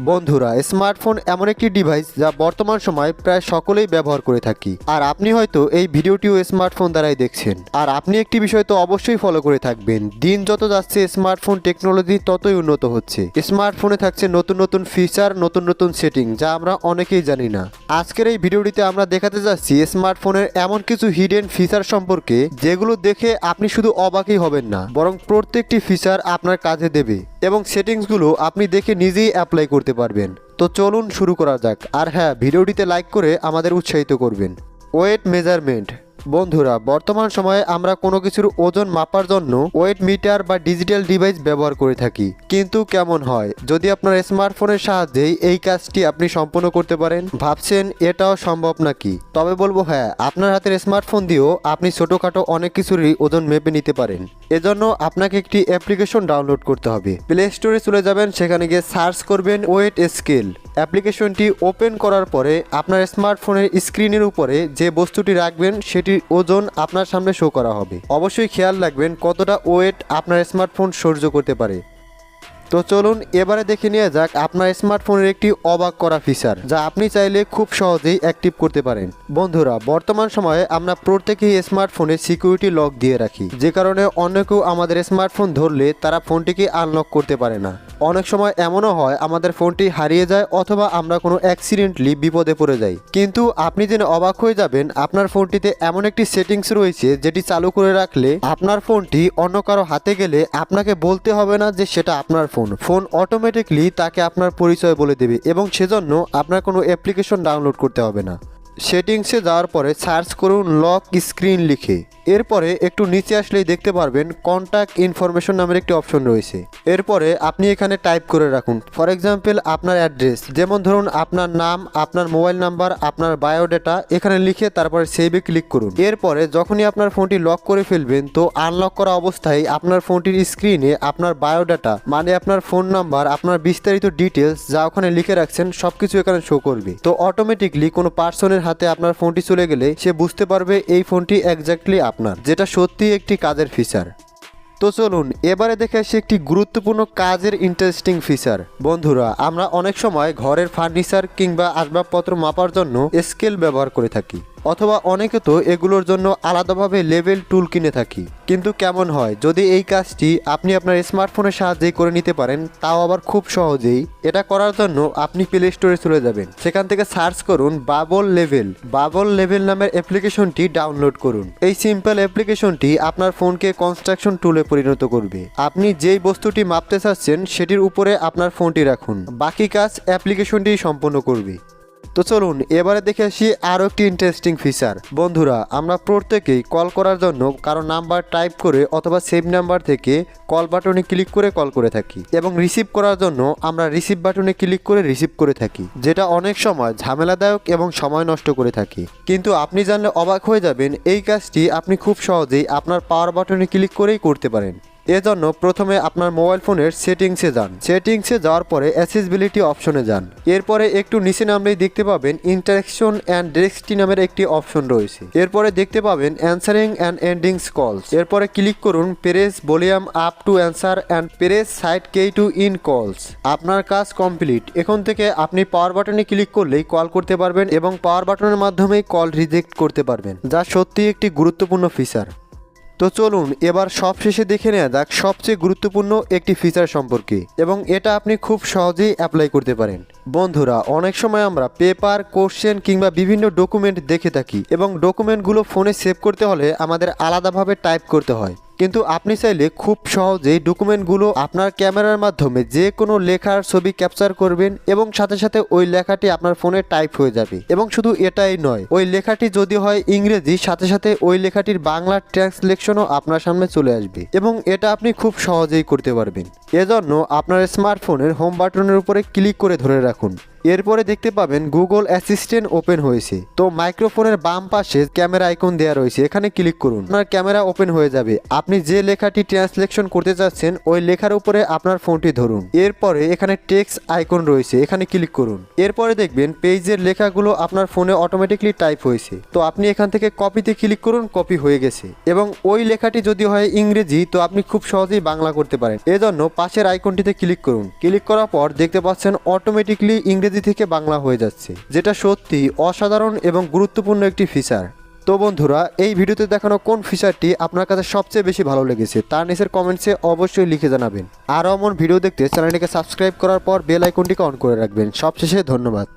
বন্ধুরা, স্মার্টফোন এমন একটি ডিভাইস যা বর্তমান সময়ে প্রায় সকলেই ব্যবহার করে থাকি। আর আপনি হয়তো এই ভিডিওটিও স্মার্টফোন দ্বারাই দেখছেন। আর আপনি একটি বিষয় তো অবশ্যই ফলো করে থাকবেন। দিন যত যাচ্ছে, স্মার্টফোন টেকনোলজি ততই উন্নত হচ্ছে। স্মার্টফোনে থাকছে নতুন নতুন ফিচার নতুন নতুন সেটিং যা আমরা অনেকেই জানি না। আজকের এই ভিডিওটিতে আমরা দেখাতে যাচ্ছি স্মার্টফোনের এমন কিছু হিডেন ফিচার সম্পর্কে, যেগুলো দেখে আপনি শুধু অবাকই হবেন না, বরং প্রত্যেকটি ফিচার আপনার কাজে দেবে। এবং সেটিংসগুলো আপনি দেখে নিজেই অ্যাপ্লাই করতে পারবেন। তো চলুন শুরু করা যাক। আর হ্যাঁ ভিডিওটিতে লাইক করে আমাদের উৎসাহিত করবেন। Weight measurement. বন্ধুরা, বর্তমান সময়ে আমরা কোনো কিছুর ওজন মাপার জন্য ওয়েট মিটার বা ডিজিটাল ডিভাইস ব্যবহার করে থাকি। কিন্তু কেমন হয়? যদি আপনার স্মার্টফোনের সাহায্যেই এই কাজটি আপনি সম্পন্ন করতে পারেন, ভাবছেন এটাও সম্ভব নাকি? তবে বলব হ্যাঁ আপনার হাতের স্মার্টফোন দিয়েও আপনি ছোটোখাটো অনেক কিছুরই ওজন মেপে নিতে পারেন। এজন্য আপনাকে একটি অ্যাপ্লিকেশন ডাউনলোড করতে হবে। প্লে স্টোরে চলে যাবেন, সেখানে গিয়ে সার্চ করবেন ওয়েট স্কেল। অ্যাপ্লিকেশনটি ওপেন করার পরে আপনার স্মার্টফোনের স্ক্রিনের উপরে যে বস্তুটি রাখবেন, সেটির ওজন আপনার সামনে শো করা হবে। অবশ্যই খেয়াল রাখবেন কতটা ওয়েট আপনার স্মার্টফোন সহ্য করতে পারে। তো চলুন এবারে দেখে নেওয়া যাক আপনার স্মার্টফোনের একটি অবাক করা ফিচার যা আপনি চাইলে খুব সহজেই অ্যাক্টিভ করতে পারেন। বন্ধুরা, বর্তমান সময়ে আমরা প্রত্যেকেই স্মার্টফোনে সিকিউরিটি লক দিয়ে রাখি। যে কারণে অন্য কেউ আমাদের স্মার্টফোন ধরলে তারা ফোনটিকে আনলক করতে পারে না। অনেক সময় এমনও হয়, আমাদের ফোনটি হারিয়ে যায় অথবা আমরা কোনো অ্যাক্সিডেন্টলি বিপদে পড়ে যাই। কিন্তু আপনি জেনে অবাক হয়ে যাবেন, আপনার ফোনটিতে এমন একটি সেটিংস রয়েছে, যেটি চালু করে রাখলে আপনার ফোনটি অন্য কারও হাতে গেলে আপনাকে বলতে হবে না যে সেটা আপনার ফোন ফোন অটোমেটিকলি তাকে আপনার পরিচয় বলে দেবে এবং সেজন্য আপনার কোনো অ্যাপ্লিকেশন ডাউনলোড করতে হবে না। সেটিংসে যাওয়ার পরে সার্চ করুন লক স্ক্রিন লিখে। এরপরে একটু নিচে আসলেই দেখতে পারবেন কন্ট্যাক্ট ইনফরমেশন নামের একটি অপশন রয়েছে। এরপরে আপনি এখানে টাইপ করে রাখুন। ফর এক্সাম্পল আপনার অ্যাড্রেস যেমন ধরুন, আপনার নাম, আপনার মোবাইল নাম্বার আপনার বায়োডাটা এখানে লিখে তারপরে সেভে ক্লিক করুন। এরপরে যখনই আপনার ফোনটি লক করে ফেলবেন, তো আনলক করা অবস্থায় আপনার ফোনটির স্ক্রিনে আপনার বায়োডাটা মানে আপনার ফোন নাম্বার আপনার বিস্তারিত ডিটেলস যা ওখানে লিখে রাখছেন, সবকিছু এখানে শো করবে। তো অটোমেটিকলি কোনো পার্সনের হাতে আপনার ফোনটি চলে গেলে সে বুঝতে পারবে এই ফোনটি একজাক্টলি আপনার, যেটা সত্যি একটি কাজের ফিচার তো চলুন, এবারে দেখে আসি একটি গুরুত্বপূর্ণ কাজের ইন্টারেস্টিং ফিচার বন্ধুরা, আমরা অনেক সময় ঘরের ফার্নিচার কিংবা আসবাবপত্র মাপার জন্য স্কেল ব্যবহার করে থাকি। অথবা অনেকে তো এগুলোর জন্য আলাদাভাবে লেভেল টুল কিনে থাকি। কিন্তু কেমন হয়, যদি এই কাজটি আপনি আপনার স্মার্টফোনের সাহায্যেই করে নিতে পারেন, তাও আবার খুব সহজেই। এটা করার জন্য আপনি প্লে স্টোরে চলে যাবেন। সেখান থেকে সার্চ করুন বাবল লেভেল বাবল লেভেল নামের অ্যাপ্লিকেশনটি ডাউনলোড করুন। এই সিম্পল অ্যাপ্লিকেশনটি আপনার ফোনকে কনস্ট্রাকশন টুলে পরিণত করবে। আপনি যেই বস্তুটি মাপতে চাচ্ছেন, সেটির উপরে আপনার ফোনটি রাখুন। বাকি কাজ অ্যাপ্লিকেশনটি সম্পন্ন করবে। তো চলুন, এবারে দেখে আসি আরও একটি ইন্টারেস্টিং ফিচার বন্ধুরা, আমরা প্রত্যেকেই কল করার জন্য কারও নাম্বার টাইপ করে অথবা সেভ নাম্বার থেকে কল বাটনে ক্লিক করে কল করে থাকি এবং রিসিভ করার জন্য আমরা রিসিভ বাটনে ক্লিক করে রিসিভ করে থাকি, যেটা অনেক সময় ঝামেলাদায়ক এবং সময় নষ্ট করে থাকি। কিন্তু আপনি জানলে অবাক হয়ে যাবেন, এই কাজটি আপনি খুব সহজেই আপনার পাওয়ার বাটনে ক্লিক করেই করতে পারেন। এজন্য প্রথমে আপনার মোবাইল ফোনের সেটিংসে যান। সেটিংসে যাওয়ার পরে অ্যাসেসিবিলিটি অপশনে যান। এরপরে একটু নিচে নামলেই দেখতে পাবেন ইন্টারেকশন অ্যান্ড ডেস্কটি নামের একটি অপশন রয়েছে। এরপরে দেখতে পাবেন অ্যান্সারিং অ্যান্ড এন্ডিংস কলস। এরপরে ক্লিক করুন press volume up to answer and press side key to end calls. আপনার কাজ কমপ্লিট। এখন থেকে আপনি পাওয়ার বাটনে ক্লিক করলেই কল করতে পারবেন এবং পাওয়ার বাটনের মাধ্যমেই কল রিজেক্ট করতে পারবেন, যা সত্যিই একটি গুরুত্বপূর্ণ ফিচার। তো চলুন এবার সবশেষে দেখে নেওয়া যাক সবচেয়ে গুরুত্বপূর্ণ একটি ফিচার সম্পর্কে, এবং এটা আপনি খুব সহজেই অ্যাপ্লাই করতে পারেন। বন্ধুরা, অনেক সময় আমরা পেপার কোশ্চেন কিংবা বিভিন্ন ডকুমেন্ট দেখে থাকি, এবং ডকুমেন্টগুলো ফোনে সেভ করতে হলে আমাদের আলাদাভাবে টাইপ করতে হয়। কিন্তু আপনি চাইলে খুব সহজেই ডকুমেন্টগুলো আপনার ক্যামেরার মাধ্যমে যে কোনো লেখার ছবি ক্যাপচার করবেন এবং সাথে সাথে ওই লেখাটি আপনার ফোনে টাইপ হয়ে যাবে। এবং শুধু এটাই নয়, ওই লেখাটি যদি হয় ইংরেজি, সাথে সাথে ওই লেখাটির বাংলা ট্রান্সলেকশনও আপনার সামনে চলে আসবে এবং এটা আপনি খুব সহজেই করতে পারবেন। এজন্য আপনার স্মার্টফোনের হোম বাটনের উপরে ক্লিক করে ধরে রাখুন। এরপরে দেখতে পাবেন গুগল অ্যাসিস্ট্যান্ট ওপেন হয়েছে। তো মাইক্রোফোনের বাম পাশে ক্যামেরা আইকন দেওয়া রয়েছে। এখানে ক্লিক করুন। আপনার ক্যামেরা ওপেন হয়ে যাবে। আপনি যে লেখাটি ট্রান্সলেকশন করতে চাচ্ছেন, ওই লেখার উপরে আপনার ফোনটি ধরুন। এরপরে এখানে টেক্সট আইকন রয়েছে। এখানে ক্লিক করুন। এরপরে দেখবেন পেজের লেখাগুলো আপনার ফোনে অটোমেটিকলি টাইপ হয়েছে। তো আপনি এখান থেকে কপিতে ক্লিক করুন কপি হয়ে গেছে। এবং ওই লেখাটি যদি হয় ইংরেজি, তো আপনি খুব সহজেই বাংলা করতে পারেন। এজন্য পাশের আইকনটিতে ক্লিক করুন। ক্লিক করার পর দেখতে পাচ্ছেন অটোমেটিকলি ইংরেজি থেকে বাংলা হয়ে যাচ্ছে, যেটা সত্যি অসাধারণ এবং গুরুত্বপূর্ণ একটি ফিচার তো বন্ধুরা, এই ভিডিওতে দেখানো কোন ফিচারটি আপনার কাছে সবচেয়ে বেশি ভালো লেগেছে তার নিচের কমেন্টসে অবশ্যই লিখে জানাবেন। আরও এমন ভিডিও দেখতে চ্যানেলটিকে সাবস্ক্রাইব করার পর বেল আইকনটিকে অন করে রাখবেন। সবশেষে ধন্যবাদ।